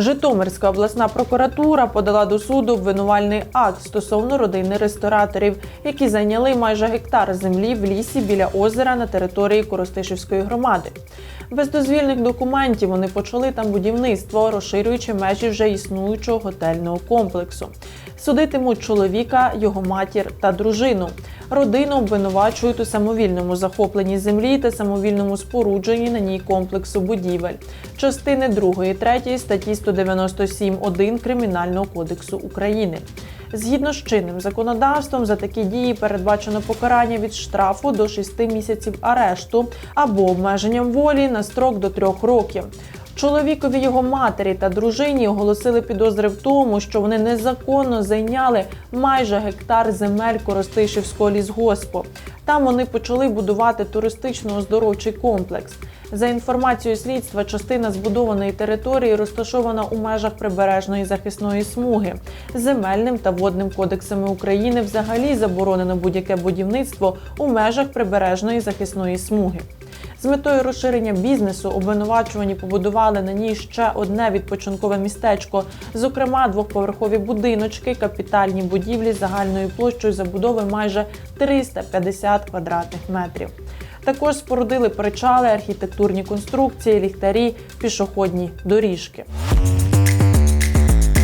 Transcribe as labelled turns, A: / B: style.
A: Житомирська обласна прокуратура подала до суду обвинувальний акт стосовно родини рестораторів, які зайняли майже гектар землі в лісі біля озера на території Коростишівської громади. Без дозвільних документів вони почали там будівництво, розширюючи межі вже існуючого готельного комплексу. Судитимуть чоловіка, його матір та дружину. Родину обвинувачують у самовільному захопленні землі та самовільному спорудженні на ній комплексу будівель. Частини 2 і 3 статті 197.1 Кримінального кодексу України. Згідно з чинним законодавством, за такі дії передбачено покарання від штрафу до 6 місяців арешту або обмеженням волі на строк до 3 років. Чоловікові його матері та дружині оголосили підозри в тому, що вони незаконно зайняли майже гектар земель Коростишівського лісгоспу. Там вони почали будувати туристично-оздоровчий комплекс. За інформацією слідства, частина збудованої території розташована у межах прибережної захисної смуги. Земельним та водним кодексами України взагалі заборонено будь-яке будівництво у межах прибережної захисної смуги. З метою розширення бізнесу обвинувачувані побудували на ній ще одне відпочинкове містечко, зокрема двохповерхові будиночки, капітальні будівлі загальною площею забудови майже 350 квадратних метрів. Також спорудили причали, архітектурні конструкції, ліхтарі, пішохідні доріжки.